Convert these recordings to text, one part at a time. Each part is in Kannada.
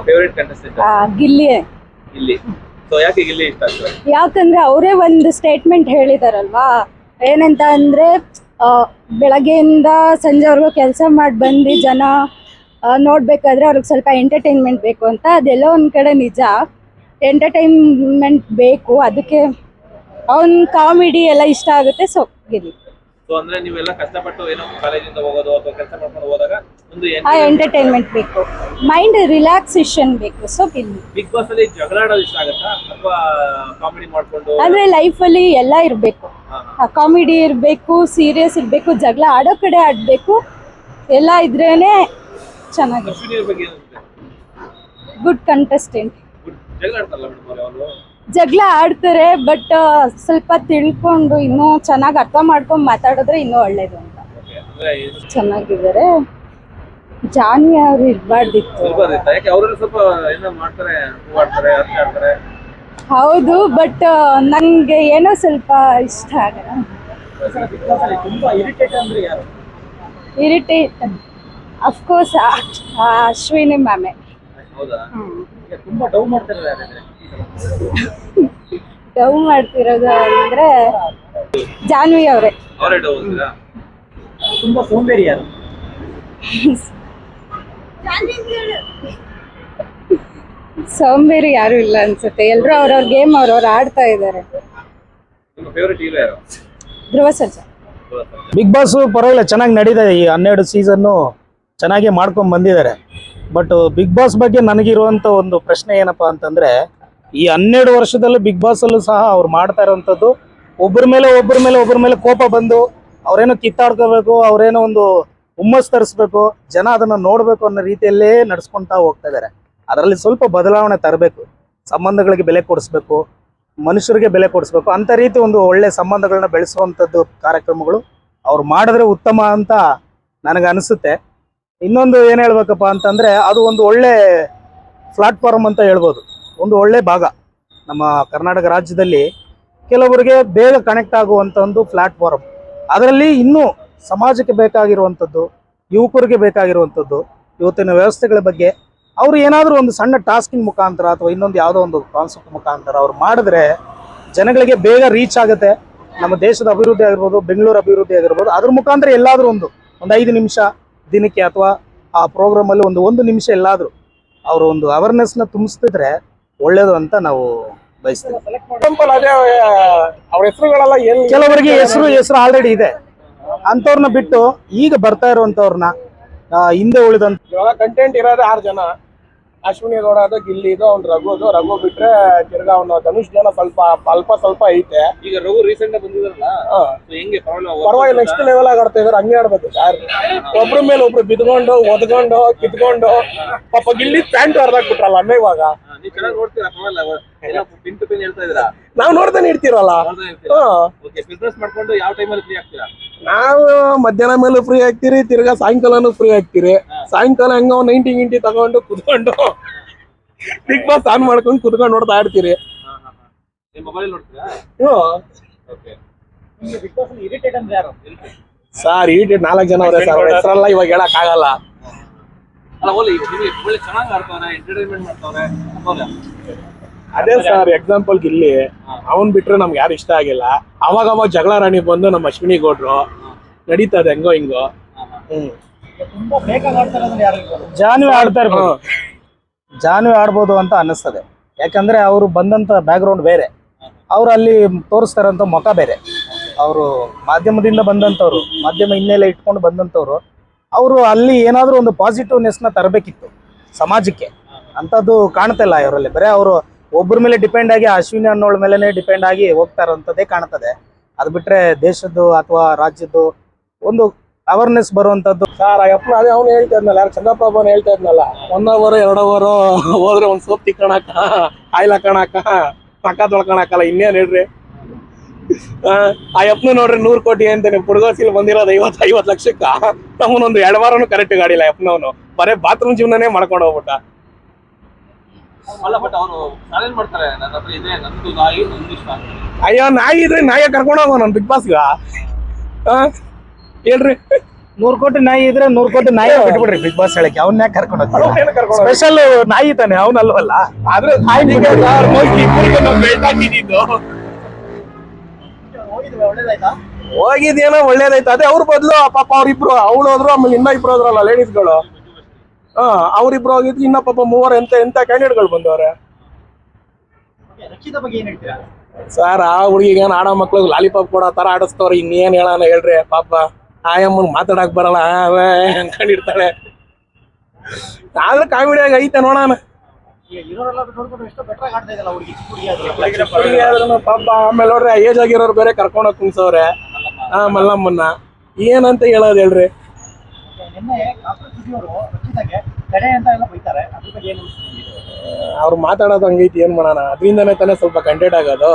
ಫೇವರೇಟ್ ಕಂಟೆಸ್ಟೆಂಟ್ ಆ, ಗಿಲ್ಲಿ. ಇಲ್ಲಿ ಸೊ ಯಾಕೆ ಗಿಲ್ಲಿ ಇಷ್ಟ ಆಗ್ತದೆ? ಯಾಕಂದ್ರೆ ಅವರೇ ಒಂದು ಸ್ಟೇಟ್ಮೆಂಟ್ ಹೇಳಿದಾರಲ್ವಾ? ಏನಂತ ಅಂದ್ರೆ ಆ, ಬೆಳಗ್ಗೆಯಿಂದ ಸಂಜೆವರೆಗೂ ಕೆಲಸ ಮಾಡಿ ಬಂದು ಜನ ಆ, ನೋಡ್ಬೇಕಾದ್ರೆ ಅವ್ರಿಗೆ ಸ್ವಲ್ಪ ಎಂಟರ್ಟೈನ್ಮೆಂಟ್ ಬೇಕು ಅಂತ. ಅದೆಲ್ಲ ಒಂದ್ ಕಡೆ ನಿಜ. ಎಂಟರ್ಟೈನ್ಮೆಂಟ್ ಬೇಕು. ಅದಕ್ಕೆ ಅವನ್ ಕಾಮಿಡಿ ಎಲ್ಲ ಇಷ್ಟ ಆಗುತ್ತೆ ಸೊ ಗಿಲ್ಲಿ. ಸೊ ಅಂದ್ರೆ ನೀವೆಲ್ಲ ಕಷ್ಟಪಟ್ಟು ಏನೋ ಕಾಲೇಜಿಂದ ಹೋಗೋದು ಅಥವಾ ಕೆಲಸ ಮಾಡ್ಕೊಂಡು ಹೋದಾಗ ಒಂದು ಆ ಎಂಟರ್ಟೈನ್ಮೆಂಟ್ ಬೇಕು. ಮೈಂಡ್ ರಿಲ್ಯಾಕ್ಸೇಷನ್ ಬೇಕು. ಸೊ ಗಿಲ್ಲಿ ಬಿಗ್ ಬಾಸ್ ಅಲ್ಲಿ ಜಗಳ ಆಡೋದು ಇಷ್ಟ ಆಗುತ್ತಾ? ಅಥವಾ ಕಾಮಿಡಿ ಮಾಡ್ಕೊಂಡು? ಅಂದ್ರೆ ಲೈಫಲ್ಲಿ ಎಲ್ಲ ಇರಬೇಕು. ಕಾಮಿಡಿ ಇರಬೇಕು ಸೀರಿಯಸ್ ಇರಬೇಕು ಜಗಳ ಆಡೋ ಕಡೆ ಆಡಬೇಕು. ಎಲ್ಲ ಇದ್ರೇನೆ ಚೆನ್ನಾಗಿ ಅಶ್ವಿನಿ ಅವ್ರ ಬಗ್ಗೆ ಏನಿರುತ್ತೆ ಗುಡ್ ಕಂಟೆಸ್ಟೆಂಟ್ ಜಗಳ ಆಡ್ತಾರಲ್ಲ ಮೇಡಮ್ ಅವರು ಜಗಳ ಆಡ್ತಾರೆ ಬಟ್ ಸ್ವಲ್ಪ ತಿಳ್ಕೊಂಡು ಇನ್ನೂ ಚೆನ್ನಾಗಿ ಅರ್ಥ ಮಾಡ್ಕೊಂಡು ಮಾತಾಡಿದ್ರೆ ಇನ್ನೂ ಒಳ್ಳೇದು ಅಂತ. ಚೆನ್ನಾಗಿದ್ದಾರೆ. ಜಾನಿ ಅವ್ರು ಇರ್ಬಾರ್ದಿತ್ತು. ಯಾಕೆ ಅವರೆಲ್ಲ ಸ್ವಲ್ಪ ಏನೋ ಮಾಡ್ತಾರೆ ಹೂ ಅರ್ಥ ಆಡ್ತಾರೆ? ಹೌದು ಬಟ್ ನನಗೆ ಏನೋ ಸ್ವಲ್ಪ ಇಷ್ಟ ಆಗಲ್ಲ. ತುಂಬಾ ಇರಿಟೇಟ್ ಅಫ್ಕೋರ್ಸ್ ಅಶ್ವಿನಿ ಮ್ಯಾಮೆ. ತುಂಬಾ ಡೌ ಮಾಡ್ತಾರೆ ಯಾರಾದ್ರೆ? ಡವ್ ಮಾಡ್ತಿರೋದು ಅಂದ್ರೆ ಜಾನ್ವಿ ಅವರೇ. ಅವರೇ ಡೌ ಅಂತೀರಾ? ತುಂಬಾ ಸೋಂಬೇರಿ ಯಾರು ಸೋಂಬೇರಿ ಯಾರು ಇಲ್ಲ ಅನ್ಸುತ್ತೆ. ಎಲ್ರು ಅವ್ರವ್ರ ಗೇಮ್ ಅವ್ರವ್ರು ಆಡ್ತಾ ಇದ್ದಾರೆ ನಿಮ್ಮ ಫೇವರೇಟ್ ಹೀರೋ ಯಾರು? ಧ್ರುವ ಸರ್ಜಾ. ಬಿಗ್ ಬಾಸ್ ಪರವಾಗಿಲ್ಲ ಚೆನ್ನಾಗಿ ನಡೀತಾ ಈ ಹನ್ನೆರಡು ಸೀಸನ್ನು ಚೆನ್ನಾಗಿ ಮಾಡ್ಕೊಂಡು ಬಂದಿದ್ದಾರೆ. ಬಟ್ ಬಿಗ್ ಬಾಸ್ ಬಗ್ಗೆ ನನಗಿರುವಂಥ ಒಂದು ಪ್ರಶ್ನೆ ಏನಪ್ಪಾ ಅಂತಂದ್ರೆ, ಈ ಹನ್ನೆರಡು ವರ್ಷದಲ್ಲಿ ಬಿಗ್ ಬಾಸ್ ಅಲ್ಲೂ ಸಹ ಅವ್ರು ಮಾಡ್ತಾ ಇರೋವಂಥದ್ದು ಒಬ್ಬರ ಮೇಲೆ ಒಬ್ಬರ ಮೇಲೆ ಒಬ್ಬರ ಮೇಲೆ ಕೋಪ ಬಂದು ಅವ್ರೇನೋ ಕಿತ್ತಾಡ್ಕೋಬೇಕು, ಅವ್ರೇನೋ ಒಂದು ಹುಮ್ಮಸ್ ತರಿಸ್ಬೇಕು, ಜನ ಅದನ್ನ ನೋಡ್ಬೇಕು ಅನ್ನೋ ರೀತಿಯಲ್ಲೇ ನಡ್ಸ್ಕೊಂತಾ ಹೋಗ್ತಾ ಇದ್ದಾರೆ ಅದರಲ್ಲಿ ಸ್ವಲ್ಪ ಬದಲಾವಣೆ ತರಬೇಕು. ಸಂಬಂಧಗಳಿಗೆ ಬೆಲೆ ಕೊಡಿಸ್ಬೇಕು, ಮನುಷ್ಯರಿಗೆ ಬೆಲೆ ಕೊಡಿಸ್ಬೇಕು, ಅಂತ ರೀತಿ ಒಂದು ಒಳ್ಳೆ ಸಂಬಂಧಗಳನ್ನ ಬೆಳೆಸುವಂತದ್ದು ಕಾರ್ಯಕ್ರಮಗಳು ಅವ್ರು ಮಾಡಿದ್ರೆ ಉತ್ತಮ ಅಂತ ನನಗೆ ಅನಿಸುತ್ತೆ ಇನ್ನೊಂದು ಏನು ಹೇಳ್ಬೇಕಪ್ಪ ಅಂತಂದ್ರೆ ಅದು ಒಂದು ಒಳ್ಳೆ ಪ್ಲಾಟ್ಫಾರ್ಮ್ ಅಂತ ಹೇಳ್ಬೋದು. ಒಂದು ಒಳ್ಳೆ ಭಾಗ. ನಮ್ಮ ಕರ್ನಾಟಕ ರಾಜ್ಯದಲ್ಲಿ ಕೆಲವರಿಗೆ ಬೇಗ ಕನೆಕ್ಟ್ ಆಗುವಂಥ ಒಂದು ಪ್ಲಾಟ್ಫಾರ್ಮ್ ಅದರಲ್ಲಿ ಇನ್ನೂ ಸಮಾಜಕ್ಕೆ ಬೇಕಾಗಿರುವಂಥದ್ದು ಯುವಕರಿಗೆ ಬೇಕಾಗಿರುವಂಥದ್ದು ಇವತ್ತಿನ ವ್ಯವಸ್ಥೆಗಳ ಬಗ್ಗೆ ಅವರು ಏನಾದರೂ ಒಂದು ಸಣ್ಣ ಟಾಸ್ಕಿನ ಮುಖಾಂತರ ಅಥವಾ ಇನ್ನೊಂದು ಯಾವುದೋ ಒಂದು ಕಾನ್ಸೆಪ್ಟ್ ಮುಖಾಂತರ ಅವ್ರು ಮಾಡಿದ್ರೆ ಜನಗಳಿಗೆ ಬೇಗ ರೀಚ್ ಆಗುತ್ತೆ. ನಮ್ಮ ದೇಶದ ಅಭಿವೃದ್ಧಿ ಆಗಿರ್ಬೋದು, ಬೆಂಗಳೂರು ಅಭಿವೃದ್ಧಿ ಆಗಿರ್ಬೋದು, ಅದ್ರ ಮುಖಾಂತರ ಎಲ್ಲಾದರೂ ಒಂದು ಒಂದು ಐದು ನಿಮಿಷ ದಿನಕ್ಕೆ ಅಥವಾ ಆ ಪ್ರೋಗ್ರಾಮಲ್ಲಿ ಒಂದು ಒಂದು ನಿಮಿಷ ಎಲ್ಲಾದರೂ ಅವರು ಒಂದು ಅವೇರ್ನೆಸ್ನ ತುಂಬಿಸ್ತಿದ್ರೆ ಒಳ್ಳೇದು ಅಂತ ನಾವು ಬಯಸ್ತೀವಿ. ಕೆಲವರಿಗೆ ಹೆಸರು ಹೆಸರು ಆಲ್ರೆಡಿ ಇದೆ. ಅಂಥವ್ರನ್ನ ಬಿಟ್ಟು ಈಗ ಬರ್ತಾ ಇರುವಂಥವ್ರನ್ನ ಹಿಂದೆ ಉಳಿದಂತ ಕಂಟೆಂಟ್ ಇರೋದೇ ಆರು ಜನ. ಅಶ್ವಿನಿ ಗೌಡ ಅದು ಗಿಲ್ಲಿ ಇದು ಅವ್ನು ರಘುದು ರಘು ಬಿಟ್ರೆ ತಿರ್ಗಾ ಅವನು ಧನುಷ್ ಜನ ಸ್ವಲ್ಪ ಅಲ್ಪ ಸ್ವಲ್ಪ ಐತೆ. ಈಗ ರಘು ರೀಸೆಂಟ್ ಬಂದಿದ್ರಲ್ಲ? ಹೆಂಗೆ ಪರವಾಗಿಲ್ಲ ಪರವಾಗಿಲ್ಲ ನೆಕ್ಸ್ಟ್ ಲೆವೆಲ್ ಆಗಿ ಆಡ್ತಾ ಇದಾರೆ ಹಂಗೆ ಆಡ್ಬೇಕು ಯಾರು. ಒಬ್ರ ಮೇಲೆ ಒಬ್ರು ಬಿದ್ಕೊಂಡು ಒದ್ಕೊಂಡು ಕಿತ್ಕೊಂಡು. ಪಾಪ ಗಿಲ್ಲಿ ಪ್ಯಾಂಟ್ ಹರಿದಾಕ್ಬಿಟ್ರಲ್ಲ ಅನ್ನ ಇವಾಗ. ನೀವು ನೋಡ್ತಾನೆ ಇರ್ತೀರಲ್ಲ ನೋಡ್ತಾ ಇರ್ತೀರಾ? ಹಾ. ಓಕೆ ಬಿಸ್ನೆಸ್ ಮಾಡ್ಕೊಂಡು ಯಾವ ಟೈಮಲ್ಲಿ ಫ್ರೀ ಆಗ್ತೀರಾ? ನಾವು ಮಧ್ಯಾಹ್ನ ಮೇಲೆ ಫ್ರೀ ಆಗ್ತೀರಿ ತಿರ್ಗಾ ಸಾಯಂಕಾಲನು ಫ್ರೀ ಆಗ್ತೀರಿ. ಸಾಯಂಕಾಲ ಹೆಂಗ ನೈಂಟಿ ಗಿಂಟಿ ತಗೊಂಡು ಕುತ್ಕೊಂಡು ಬಿಗ್ ಬಾಸ್ ಆನ್ ಮಾಡ್ಕೊಂಡು ಕುತ್ಕೊಂಡು ನೋಡ್ತಾ ಇರ್ತೀರಿ. ಇರಿಟೇಟ್ ಸರ್ ಈಟಿ ನಾಲ್ಕು ಜನ ಅವರೇ ಸರ್ ಹೆಸರಲ್ಲ ಇವಾಗ ಹೇಳಕ್ ಆಗಲ್ಲ. ಅಲ್ಲ ಓಲಿ ಒಳ್ಳೆ ಚೆನ್ನಾಗಿ ಆಡ್ತಾವ್ರೆ ಎಂಟರ್ಟೈನ್ಮೆಂಟ್ ಮಾಡ್ತಾವ್ರೆ ಅದೇ ಸರ್ ಎಕ್ಸಾಂಪಲ್ ಇಲ್ಲಿ ಅವನ್ ಬಿಟ್ರೆ ನಮ್ಗೆ ಯಾರು ಇಷ್ಟ ಆಗಿಲ್ಲ. ಅವಾಗ ಅವಾಗ ಜಗಳ ರಾಣಿ ಬಂದು ನಮ್ಮ ಅಶ್ವಿನಿ ಗೌಡ್ರು ನಡೀತದೆ ಹೆಂಗೋ ಹಿಂಗೋ. ಹ್ಮ್. ಬೇಕಾಗಿ ಆಡ್ತಾರೆ ಜಾನ್ವಿ ಆಡ್ತಾ ಇರ್ಬೋದು. ಜಾನ್ವಿ ಆಡ್ಬೋದು ಅಂತ ಅನ್ನಿಸ್ತದೆ. ಯಾಕಂದ್ರೆ ಅವರು ಬಂದಂತ ಬ್ಯಾಕ್ಗ್ರೌಂಡ್ ಬೇರೆ. ಅವ್ರು ಅಲ್ಲಿ ತೋರಿಸ್ತಾರಂತ ಮುಖ ಬೇರೆ. ಅವರು ಮಾಧ್ಯಮದಿಂದ ಬಂದಂಥವ್ರು ಮಾಧ್ಯಮ ಹಿನ್ನೆಲೆ ಇಟ್ಕೊಂಡು ಬಂದಂಥವ್ರು ಅವರು ಅಲ್ಲಿ ಏನಾದರೂ ಒಂದು ಪಾಸಿಟಿವ್ನೆಸ್ನ ತರಬೇಕಿತ್ತು ಸಮಾಜಕ್ಕೆ. ಅಂಥದ್ದು ಕಾಣ್ತಿಲ್ಲ ಇವರಲ್ಲಿ. ಬರೇ ಅವರು ಒಬ್ಬರ ಮೇಲೆ ಡಿಪೆಂಡ್ ಆಗಿ ಅಶ್ವಿನಿ ಅನ್ನೋಳ ಮೇಲೆ ಡಿಪೆಂಡ್ ಆಗಿ ಹೋಗ್ತಾರಂಥದ್ದೇ ಕಾಣ್ತದೆ. ಅದು ಬಿಟ್ರೆ ದೇಶದ್ದು ಅಥವಾ ರಾಜ್ಯದ್ದು ಒಂದು ಅವೇರ್ನೆಸ್ ಬರುವಂತದ್ದು ಸರ್ ಅದೇ ಅವ್ನು ಹೇಳ್ತಾ ಇದ್ನಲ್ಲ ಯಾರು ಚಂದ್ರಪ್ರಭನ್ ಹೇಳ್ತಾ ಇದ್ನಲ್ಲ ಒನ್ ಅವರ್ ಎರಡು ಅವರ್ ಹೋದ್ರೆ ಒಂದ್ ಸೋಪ್ ತಿಕ್ಕಣಕ ಆಯ್ಲ್ ಹಾಕಣಕ ಪಕ್ಕ ತೊಳ್ಕೊಳಕಲ್ಲ ಇನ್ನೇನ್ ಹೇಳ್ರಿ? ಆ, ಯಪ್ನು ನೋಡ್ರಿ ನೂರು ಕೋಟಿ ಅಂತ ನೀವು ಪುಡ್ಗೋಸಿಲ್ ಬಂದಿರೋದು ಐವತ್ ಐವತ್ ಲಕ್ಷಕ್ಕ. ನಮ್ಮನ್ನೊಂದು ಎರಡು ವಾರನು ಕರೆಕ್ಟ್ ಗಾಡಿಲ್ಲ ಯಪ್ನವನು. ಬರೇ ಬಾತ್ರೂಮ್ ಜೀವನನೇ ಮಾಡ್ಕೊಂಡು ಹೋಗ್ಬಿಟ್ಟ. ಅಲ್ಲ ಬಟ್ ಅವರು ಚಾಲೆಂಜ್ ಮಾಡ್ತಾರೆ ನನ್ನ ಹತ್ರ ಇದೆ ನಂದು ನಾಯಿ ನಂದು ಇಷ್ಟ ಅಯ್ಯೋ ನಾಯಿ ಇದ್ರೆ ನಾಯಿ ಕರ್ಕೊಂಡು ಹೋಗೋ ನನ್ ಬಿಗ್ ಬಾಸ್ಗ ಹೇಳ್ರಿ. ನೂರ್ ಕೋಟಿ ನಾಯಿ ಇದ್ರೆ ನೂರ್ ಕೋಟಿ ನಾಯಿ ಬಿಟ್ಬಿಡ್ರಿ ಬಿಗ್ ಬಾಸ್ ಹೇಳಕ್ಕೆ ಅವನ್ನ ಯಾಕೆ ಕರ್ಕೊಂಡು ಹೋಗ್ತೀರಾ? ಸ್ಪೆಷಲ್ ನಾಯಿ ತಾನೆ ಅವನಲ್ವಲ್ಲ? ಆದ್ರೆ ನಾಯಿ ಹೋಗಿದ್ದೇನೋ ಒಳ್ಳೇದಾಯ್ತು? ಅದೇ ಅವ್ರ ಬದಲು ಪಾಪ ಅವ್ರಿಬ್ರು ಅವಳು ಹೋದ್ರು ಆಮೇಲೆ ಇನ್ನ ಇಬ್ರು ಹೋದ್ರಲ್ಲ ಲೇಡೀಸ್ಗಳು ಹಾ ಅವ್ರಿಬ್ರು ಇನ್ನೊಬ್ಬ ಇನ್ನ ಪಾಪ ಮೂವರು ಎಂತ ಎಂತ ಕ್ಯಾಂಡಿಡೇಟ್ಗಳು ಬಂದವ್ರೆ. ರಕ್ಷಿತ ಬಗ್ಗೆ ಏನ್ ಹೇಳ್ತೀರಾ? ಸರ್ ಆ ಹುಡುಗಿಗೆ ಏನ್ ಆಡೋ ಮಕ್ಳಿಗೆ ಲಾಲಿಪಾಪ್ ಕೊಡೋ ತರ ಆಡಿಸ್ತವ್ರೆ ಇನ್ನೇನ್ ಹೇಳೋಣ ಹೇಳ್ರಿ ಪಾಪ. ಆಯಮ್ಮನ್ ಮಾತಾಡಕ್ ಬರಲ್ಲ ಅವೇ ಅನ್ಕೊಂಡಿರ್ತಾಳೆ. ಆದ್ರೆ ಕಾಮಿಡಿಯಾಗಿ ಐತೆ ನೋಡೋಣ. ಆದ್ರೂನು ಪಾಪ ಆಮೇಲೆ ನೋಡ್ರಿ ಏಜ್ ಆಗಿರೋರು ಬೇರೆ ಕರ್ಕೊಂಡು ಹೋಗಿ ಕುಂಸವ್ರೆ ಆ ಮಲ್ಲಮ್ಮನ್ನ. ಏನಂತ ಹೇಳೋದು ಹೇಳ್ರಿ. ಅವ್ರು ಮಾತಾಡೋದು ಹಂಗೈತಿ ಏನ್ ಮಾಡೋಣ? ಅದರಿಂದನೇ ತಾನೇ ಸ್ವಲ್ಪ ಕಂಟೆಂಟ್ ಆಗೋದು.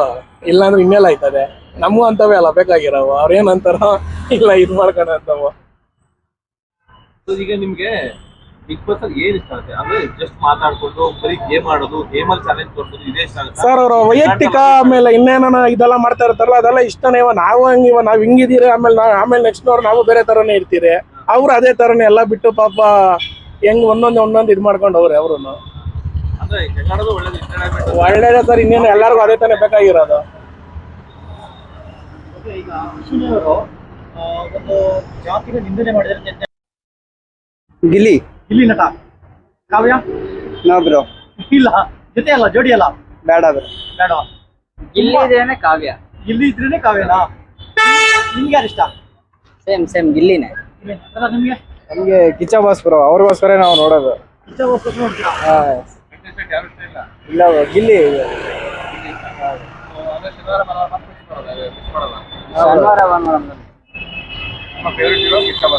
ಇಲ್ಲಾಂದ್ರೆ ಇನ್ನೆಲ್ಲ ಆಯ್ತದೆ. ನಮಗೂ ಅಂತವೇ ಅಲ್ಲ ಬೇಕಾಗಿರೋವು. ಅವ್ರ ಅಂತಾರೋ ಇಲ್ಲ ಇದು ಮಾಡ್ಕೊಂಡು ಅಂತವು. ಈಗ ನಿಮ್ಗೆ ಬಿಗ್ ಬಾಸ್ ಅಲ್ಲಿ ಏನ್ ಇಷ್ಟ ಆಗುತ್ತೆ? ಅಂದ್ರೆ ಜಸ್ಟ್ ಮಾತಾಡ್ಕೊಂಡು ಬರೀ ಗೇಮ್ ಆಡೋದು ಗೇಮ್ ಅಲ್ಲಿ ಚಾಲೆಂಜ್ ಕೊಡ್ಬೋದು ಇದೇ ಇಷ್ಟ ಆಗುತ್ತೆ? ಸರ್ ಅವ್ರ ವೈಯಕ್ತಿಕ ಆಮೇಲೆ ಇನ್ನೇನ ಇದೆಲ್ಲ ಮಾಡ್ತಾ ಇರ್ತಾರಲ್ಲ ಅದೆಲ್ಲ ಇಷ್ಟನೇ. ಇವ ನಾವು ಹಂಗಿವ ನಾವ್ ಹಿಂಗಿದ್ದೀರಿ ಆಮೇಲೆ ನಾವು ಆಮೇಲೆ ನೆಕ್ಸ್ಟ್ ಅವ್ರು ನಾವು ಬೇರೆ ತರನೇ ಇರ್ತೀರಿ. ಅವ್ರು ಅದೇ ತರನೇ ಎಲ್ಲ ಬಿಟ್ಟು ಪಾಪ ಹೆಂಗ್ ಒಂದೊಂದ್ ಒಂದೊಂದ್ ಇದ್ ಮಾಡ್ಕೊಂಡು ಅವ್ರೆ ಅವ್ರು ಒಳ್ಳೇದು ಸರ್ ಇನ್ನೇನು ಎಲ್ಲರಿಗೂ ಅದೇ ತಾನೇ ಬೇಕಾಗಿರೋದು. ಗಿಲಿ ಈಗ ಅಶ್ವಿನಿ ಆ, ಒಂದು ನಿಂದನೆ ಮಾಡಿದ್ರೆ ಜೊತೆ ಗಿಲ್ಲಿ. ಇಲ್ಲಿ ನಟ. ಕಾವ್ಯ? No bro. ಇಲ್ಲ. ಜೊತೆ ಅಲ್ಲ ಜೋಡಿ ಅಲ್ಲ? ಬೇಡ ಬ್ರೋ. ಬೇಡ. ಗಿಲ್ಲಿದೇನೆ ಕಾವ್ಯ. ಗಿಲ್ಲಿ ಇದ್ರೇನೆ ಕಾವ್ಯನಾ? ನಿಮ್ಗೆ ಯಾರು ಇಷ್ಟ? ಸೇಮ್ ಸೇಮ್ ಗಿಲ್ಲಿನೇ. ನಿಮ್ಗೆ? ನಮಗೆ ಕಿಚ್ಚ ಬಾಸ್ಪುರ ಅವ್ರಿಗೋಸ್ಕರ ನಾವು ನೋಡೋದು. ಹಾ. ಇಲ್ಲ? bro, ಗಿಲ್ಲಿ ಶನಿವಾರ ಭಾನುವಾರ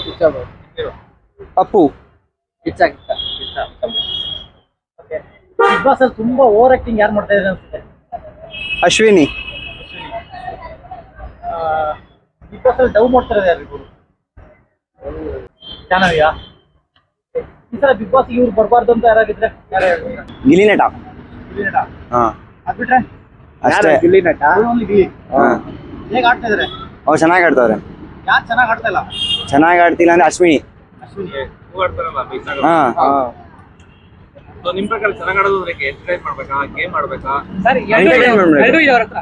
ಕಿಚ್ಚ ಅಪ್ಪು. ಕಿಚ್ಚ ಕಿಚ್ಚ. ಬಿಗ್ ಬಾಸ್ ಅಲ್ಲಿ ತುಂಬಾ ಓವರ್ ಆಕ್ಟಿಂಗ್ ಯಾರು ಮಾಡ್ತಾ ಇದ್ದಾರೆ ಅನ್ಸುತ್ತೆ? ಅಶ್ವಿನಿ. ಬಿಗ್ ಬಾಸ್ ಅಲ್ಲಿ ಡೌ ಮಾಡ್ತಾರೆ ಯಾರು ಇವರು ಜಾಹ್ನವಿಯಾ ಈ ಸಲ ಬಿಗ್ ಬಾಸ್ ಇವ್ರು ಬರಬಾರ್ದು ಅಂತ ಯಾರಾಗಿದ್ರೆ? ಯಾರು ಹೇಳ್ತೀರಾ ಗಿಲ್ಲಿ ನಟ. ಗಿಲ್ಲಿ ನಟ. ಹಾ. ಅದ್ಬಿಟ್ರೆ ಅಷ್ಟೇ. ಗಿಲ್ಲಿ ನಟ? Only ಗಿಲ್ಲಿ. ಹಾ. ಹೇಗೆ ಆಡ್ತಾ ಇದಾರೆ? ಅವ್ರು ಚೆನ್ನಾಗಿ ಆಡ್ತಾವ್ರೆ ಯಾರು ಚೆನ್ನಾಗಿ ಆಡ್ತಾ ಇಲ್ಲ? ಚೆನ್ನಾಗಿ ಆಡ್ತಿಲ್ಲ ಅಂದ್ರೆ ಅಶ್ವಿನಿ. ಅಶ್ವಿನಿ. ಹೋಗಾಡ್ತಾರಲ್ಲ ಹಾ ಸೊ ನಿಮ್ ಪ್ರಕಾರ ಚೆನ್ನಾಗಿ ಎಂಟರ್ಟೈನ್ ಮಾಡ್ಬೇಕಾ? ಗೇಮ್ ಮಾಡ್ಬೇಕಾ ಸರ್. ಎರಡೂ ಇದೆ. ಅವ್ರ ಹತ್ರ.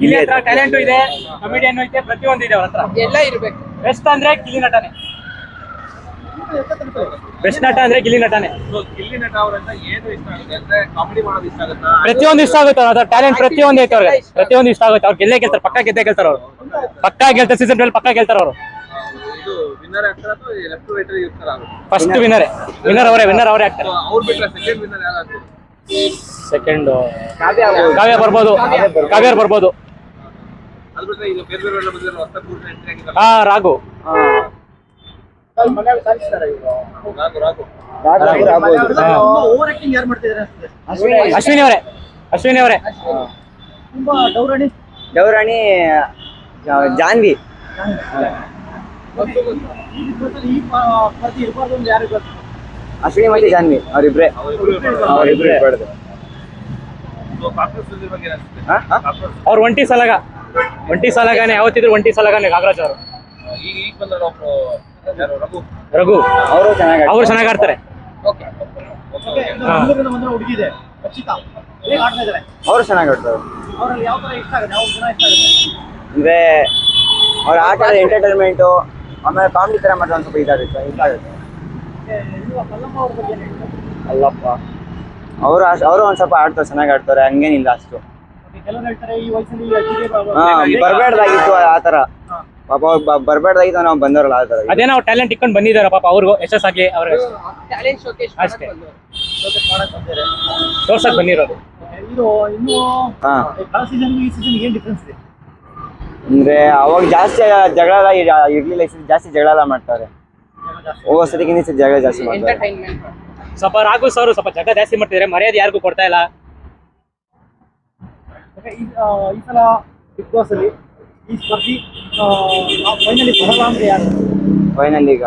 ಗಿಲ್ಲಿ ಹತ್ರ ಟ್ಯಾಲೆಂಟು ಇದೆ ಕಮಿಡಿಯನ್ ಐತೆ ಪ್ರತಿಯೊಂದು ಇದೆ ಅವ್ರ ಹತ್ರ. ಎಲ್ಲ ಇರ್ಬೇಕು. ಬೆಸ್ಟ್ ಅಂದ್ರೆ ಕಿಲಿ ನಟನೆ. ಬೆಸ್ಟ್ ನಟ ಅಂದ್ರೆ ಗಿಲ್ಲಿ ನಟನೆ. ಗಿಲ್ಲಿ ನಟ ಅವರಿಂದ ಏನು ಇಷ್ಟ ಆಗುತ್ತೆ? ಅಂದ್ರೆ ಕಾಮಿಡಿ ಮಾಡೋದು ಇಷ್ಟ ಆಗುತ್ತಾ? ಪ್ರತಿಯೊಂದು ಇಷ್ಟ ಆಗುತ್ತೆ ಅವ್ರ ಟ್ಯಾಲೆಂಟ್ ಪ್ರತಿಯೊಂದು ಐತೆ ಅವ್ರಿಗೆ. ಪ್ರತಿಯೊಂದು ಇಷ್ಟ ಆಗುತ್ತೆ. ಅವ್ರು ಗೆಲ್ಲೇ ಗೆಲ್ತಾರೆ ಪಕ್ಕ ಗೆದ್ದೇ ಗೆಲ್ತಾರೆ ಅವರು. ಪಕ್ಕ ಗೆಲ್ತಾರೆ ಸೀಸನ್ ಟ್ವೆಲ್ ಪಕ್ಕ ಗೆಲ್ತಾರೆ ಅವರು. ಫಸ್ಟ್ ವಿನ್ನರ್ ವಿನ್ನರ್ ಅವರೇ? ವಿನ್ನರ್ ಅವರೇ ಆಗ್ತಾರೆ. ಅವ್ರು ಬಿಟ್ರೆ ಸೆಕೆಂಡ್ ವಿನ್ನರ್ ಯಾರಾಗ್ತಾರೆ ಸೆಕೆಂಡ್ ಕಾವ್ಯ ಬರ್ಬೋದು. ಕಾವ್ಯ ಬರ್ಬೋದು ಅದು ಬಿಟ್ರೆ ಇದು ಬೇರೆ ಬೇರೆ ಬಂದಿರೋ ಹೊಸ ಎಂಟ್ರಿ ಆಗಿದ್ದಾರೆ. ಹಾ ರಾಘು. ಅಶ್ವಿನಿ ಅವರೇ ಅಶ್ವಿನಿ ಅವರೇ. ದೇವರಾಣಿ ಜಾನ್ವಿ. ಅಶ್ವಿನಿ ಮತ್ತೆ ಜಾನ್ವಿ ಅವರಿಬ್ರೆ. ಅವರಿಬ್ರೆ ಅವ್ರ? ಒಂಟಿ ಸಲಗ ಒಂಟಿ ಸಲಗಾನೆ ಯಾವತ್ತಿದ್ರು ಒಂಟಿ ಸಲಗಾನೆ ನಾಗರಾಜ್ ಅವರು. ಈಗ ಈಗ ಬಂದ್ರೆ ರಘು ಅವರು ಚೆನ್ನಾಗಿ ಅವರು ಚೆನ್ನಾಗಿ ಆಡ್ತಾರೆ. ಅವರು ಚೆನ್ನಾಗಿ ಆಡ್ತಾರೆ. ಅವರಲ್ಲಿ ಯಾವ ತರ ಇಷ್ಟ ಆಗುತ್ತೆ? ಯಾವ ಗುಣ ಇಷ್ಟ ಆಗುತ್ತೆ ಅಂದ್ರೆ ಅವ್ರ ಆಟ ಎಂಟರ್ಟೈನ್ಮೆಂಟು ಆಮೇಲೆ ಕಾಮಿಡಿ ತರ ಮಾಡ್ತಾರೆ ಒಂದು ಸ್ವಲ್ಪ ಇದಾಗುತ್ತೆ ಇಷ್ಟ ಆಗುತ್ತೆ? ಅಲ್ಲಪ್ಪ ಅವರು ಅವರು ಒಂದ್ ಸ್ವಲ್ಪ ಆಡ್ತಾರೆ ಚೆನ್ನಾಗಿ ಆಡ್ತಾರೆ ಹಂಗೇನಿಲ್ಲ ಅಷ್ಟು. ಬರ್ಬೇಡ್ದಾಗಿತ್ತು ಆ ತರ ಹಾ. ಪಾಪ ಅವ್ರು ಬ- ಬರ್ಬೇಡ್ದಾಗಿತ್ತು ನಾವು ಬಂದವರಲ್ಲ ಆ ತರ ಅದೇನೋ ಅವ್ರು ಟ್ಯಾಲೆಂಟ್ ಇಟ್ಕೊಂಡು ಬಂದಿದ್ದಾರೆ ಪಾಪ ಅವ್ರಿಗೂ ಯಶಸ್ಸಾಗ್ಲಿ ಅವ್ರಿಗೆ ಅಷ್ಟೇ. ಎಸ್ ಆಗಿ ಅವ್ರ ತೋರ್ಸಕ್ ಬಂದಿರೋದು. ಇದು ಇನ್ನು ಹಾ. ಕಳೆದ ಸೀಸನ್ಗೂ ಈ ಸೀಸನ್ ಏನ್ ಡಿಫ್ರೆನ್ಸ್ ಇದೆ? ಅಂದ್ರೆ ಅವಾಗ ಜಾಸ್ತಿ ಜಗಳ ಇರ್ಲಿಲ್ಲ ಈ ಸತಿ ಜಾಸ್ತಿ ಜಗಳ ಎಲ್ಲ ಮಾಡ್ತಾರೆ. ಹೋಗೋ ಸತಿಗಿಂತ ಈ ಸತಿ ಜಗಳ ಜಾಸ್ತಿ ಮಾಡ್ತಾರೆ. ಸ್ವಲ್ಪ ರಾಘು ಸರ್ ಸ್ವಲ್ಪ ಜಗ ಜಾಸ್ತಿ ಮಾಡ್ತಿದ್ರೆ ಮರ್ಯಾದೆ ಯಾರಿಗೂ ಕೊಡ್ತಾ ಇಲ್ಲ. ಈ ಸಲ ಬಿಗ್ ಬಾಸ್ ಅಲ್ಲಿ ಈ ಸ್ಪರ್ಧಿ ಫೈನಲಿ ಬರಲ್ಲ ಅಂದ್ರೆ ಯಾರು ಫೈನಲ್ ಈಗ